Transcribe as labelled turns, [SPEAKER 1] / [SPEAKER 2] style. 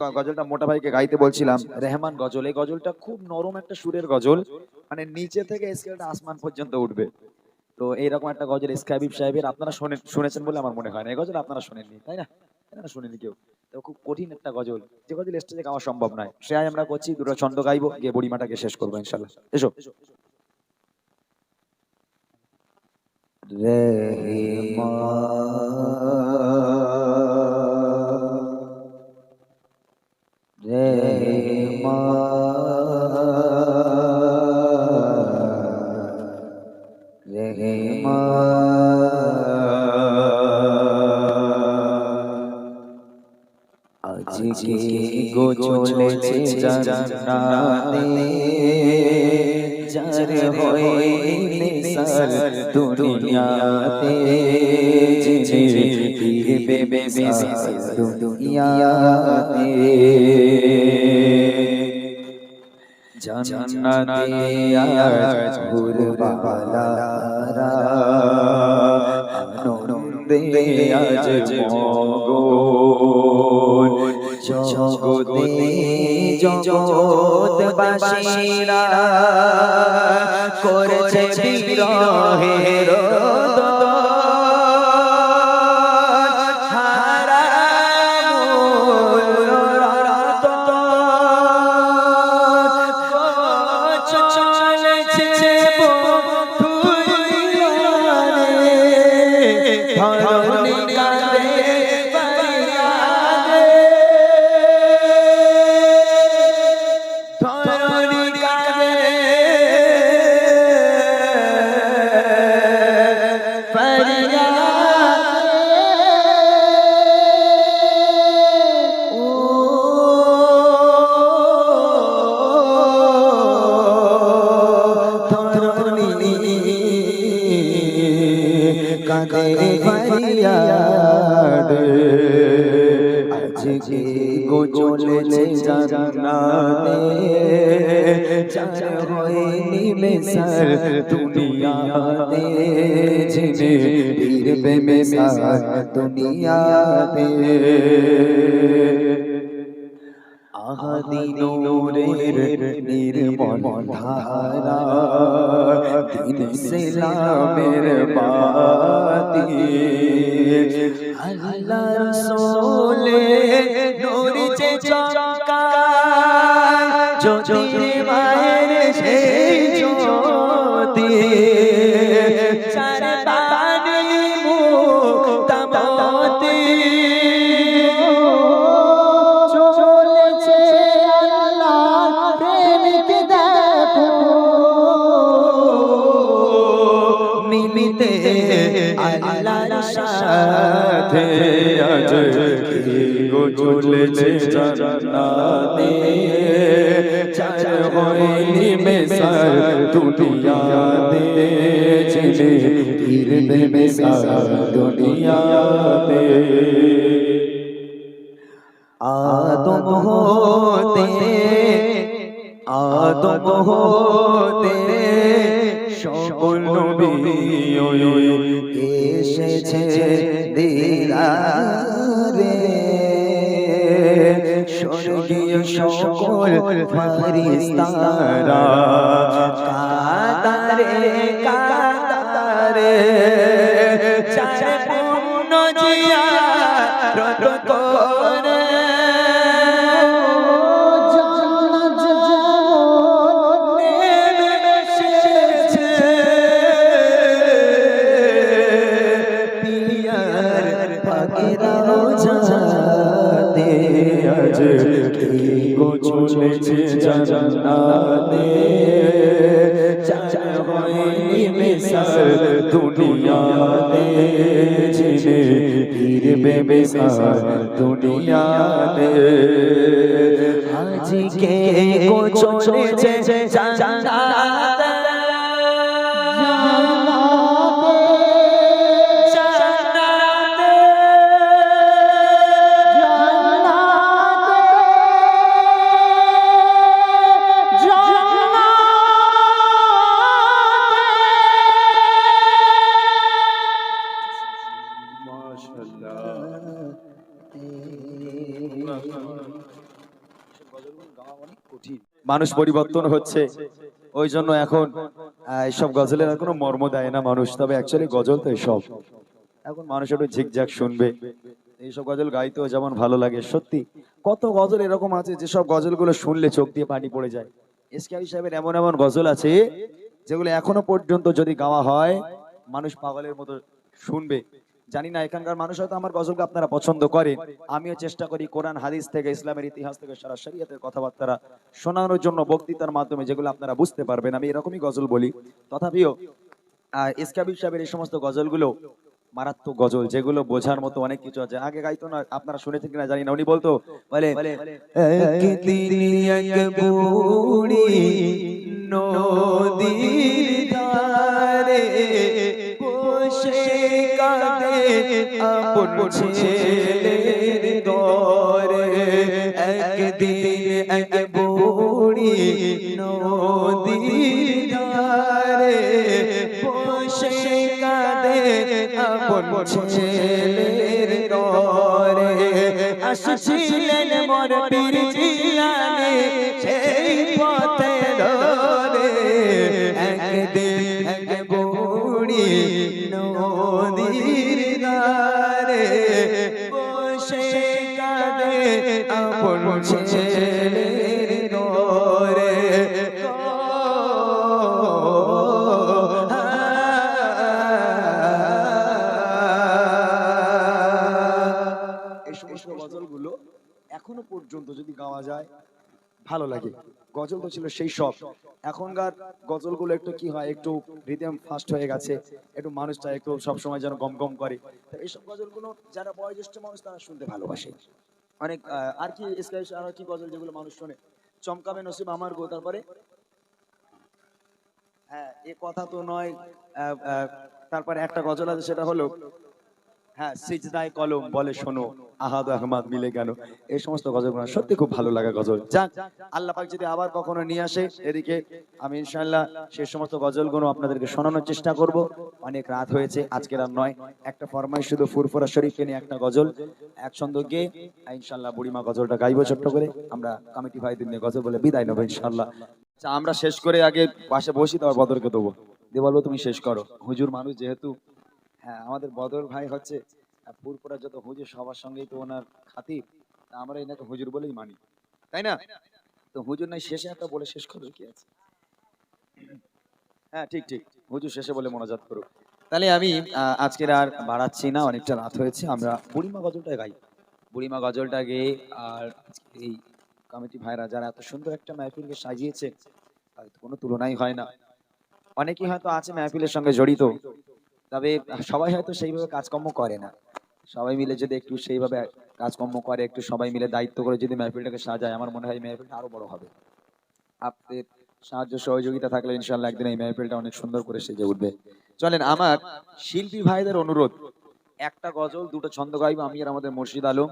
[SPEAKER 1] গজলটা মোটা ভাইকে গাইতে বলছিলাম। রেহমান গজল। এই গজলটা খুব নরম একটা সুরের গজল। মানে নিচে থেকে স্কেলটা আসমান পর্যন্ত উঠবে। তো এইরকম একটা গজল এসকে সাহেবের আপনারা শুনেছেন বলে আমার মনে হয় না। এই গজল আপনারা শোনেননি, তাই না? শুনেনি কেউ? তো খুব কঠিন একটা গজল। যে গজল স্টেজে গাওয়া সম্ভব নয়। সে আমরা করছি, দুটো ছন্দ গাইবো, গিয়ে বুড়িমাটাকে শেষ করব ইনশাল্লাহ এসো।
[SPEAKER 2] আজকে জান্নাতে যার হয়ে সার দুনিয়াতে। জিনে ফিরবে বেসার দুনিয়াতে। জান্নাতে আজ আজ মগন। জগতে জগৎবাসীরা করেছে বিরহের কাঁদে ফরিয়াদ আজকে গো চলেছে জান্নাতে চার হয়নি বেসার দুনিয়াতে। জিনে ফিরবে বেসার দুনিয়াতে। আহাদি নূরের নির্মল ধারা দিন ইসলামের বাতি আল্লাহ রাসূলে নূর যে চমকা মায়ের সেই সাথে আজ গো চলেছে জান্নাতে? চার হয়নি বেসার দুনিয়াতে, ছেলে ফিরবে বেসার দুনিয়াতে। আদম হতে আদম হতে, সকল নবী সকল ফারিস্তারা কাতারে কাতারে। আজ কি গো চলেছে জান্নাতে চাচা হয়নি বেসার দুনিয়াতে জিনে ফিরবে বেসার দুনিয়াতে আজকে গো চলেছে জান্নাতে
[SPEAKER 1] মানুষ পরিবর্তন হচ্ছে। ওই জন্য এখন এইসব গজলের কোনো মর্ম দেয় না মানুষ। তবে অ্যাকচুয়ালি গজল তো এসব। এখন মানুষ একটু ঝিকঝাক শুনবে। এইসব গজল গাইতেও যেমন ভালো লাগে, সত্যি। কত গজল এরকম আছে, যেসব গজলগুলো শুনলে চোখ দিয়ে পানি পড়ে যায়। এসকেআই সাহেবের এমন এমন গজল আছে, যেগুলো এখনও পর্যন্ত যদি গাওয়া হয়, মানুষ পাগলের মতো শুনবে। জানি না এখানকার মানুষ হয়তো আমার গজলকে আপনারা পছন্দ করেন। আমিও চেষ্টা করি কোরআন হাদিস থেকে ইসলামের ইতিহাস থেকে সারা শরীয়তের কথাবার্তা শোনানোর জন্য বক্তৃতার মাধ্যমে যেগুলো আপনারা বুঝতে পারবেন আমি এরকমই গজল বলি। তথাপিও ইসকাবির সাহেবের এই সমস্ত গজলগুলো মারাত্মক গজল যেগুলো বোঝার মতো অনেক কিছু আছে। আগে গাইতো না আপনারা শুনেছেন কিনা জানি না উনি বলতো বলে
[SPEAKER 2] একদিন আপন ছেলের দরে। একদিন এক বুড়ি নদীর বসে কাঁদে আপন ছেলের দরে। আসছিলেন বসে কাঁদে আপন ছেলে দরে
[SPEAKER 1] এই সমস্ত গজলগুলো এখনও পর্যন্ত যদি গাওয়া যায় ভালো লাগে। গজল তো ছিল সেই সব। এখনকার গজলগুলো একটু কি হয়, একটু রিদম ফাস্ট হয়ে গেছে, একটু মানুষটা একটু সবসময় যেন গম গম করে এইসব গজলগুলো যারা বয়োজ্যেষ্ঠ মানুষ তারা শুনতে ভালোবাসে। অনেক আর কি আর কি গজল যেগুলো মানুষ শোনে? চমকাবে নসিব আমার গো, তারপরে? হ্যাঁ এ কথা তো নয় তারপরে একটা গজল আছে, সেটা হলো হ্যাঁ সিজদায় কলম বলে শোনো, আহাদ মিলে কেন এই সমস্ত গজলগুলো সত্যি খুব ভালো লাগা গজল। যাক, আল্লাহ যদি আবার কখনো নিয়ে আসে, এদিকে আমি সমস্ত গজলগুলো আপনাদেরকে শোনানোর চেষ্টা করব। অনেক রাত হয়েছে আজকের আর নয়। একটা ফরমাই শুধু ফুরফুরা শরীফকে নিয়ে একটা গজল। এক ছন্দ গিয়ে বুড়িমা গজলটা গাইবো ছোট্ট করে। আমরা কমিটি নিয়ে গজল বলে বিদায় আচ্ছা আমরা শেষ করে আগে পাশে বসি, তারপর বদরকে দেবো। দিয়ে বলব তুমি শেষ করো। হুজুর মানুষ যেহেতু হ্যাঁ আমাদের বদর ভাই হচ্ছে ফুরফুরা যত হুজুর সবার সঙ্গেই তো ওনার খাতির আমরা এনাকে হুজুর বলেই মানি। তাই না? তো হুজুর নাই, শেষে একটা বলে শেষ করো কি আছে? হ্যাঁ ঠিক ঠিক। হুজুর শেষে বলে মোনাজাত করো তাহলে আমি আজকের আর বাড়াচ্ছি না, অনেকটা রাত হয়েছে, আমরা বুড়িমা গজলটা গাই। বুড়িমা গজলটা গেয়ে আর এই কমিটি ভাইরা যারা এত সুন্দর একটা মাহফিলকে সাজিয়েছে কোনো তুলনাই হয় না। অনেকেই হয়তো আছে মাহফিলের সঙ্গে জড়িত তবে সবাই হয়তো সেইভাবে কাজকর্ম করে না। সবাই মিলে যদি একটু সেইভাবে কাজকর্ম করে, একটু সবাই মিলে দায়িত্ব করে যদি মেহফিলটাকে সাজায়, আমার মনে হয় মেহফিলটা আরও বড় হবে। আপনাদের সাহায্য, সহযোগিতা থাকলে ইনশাল্লাহ একদিন এই মেহফিলটা অনেক সুন্দর করে সেজে উঠবে। চলেন, আমার শিল্পী ভাইদের অনুরোধ। একটা গজল, দুটো ছন্দ গাইব, আমি আর আমাদের মুর্শিদ আলম।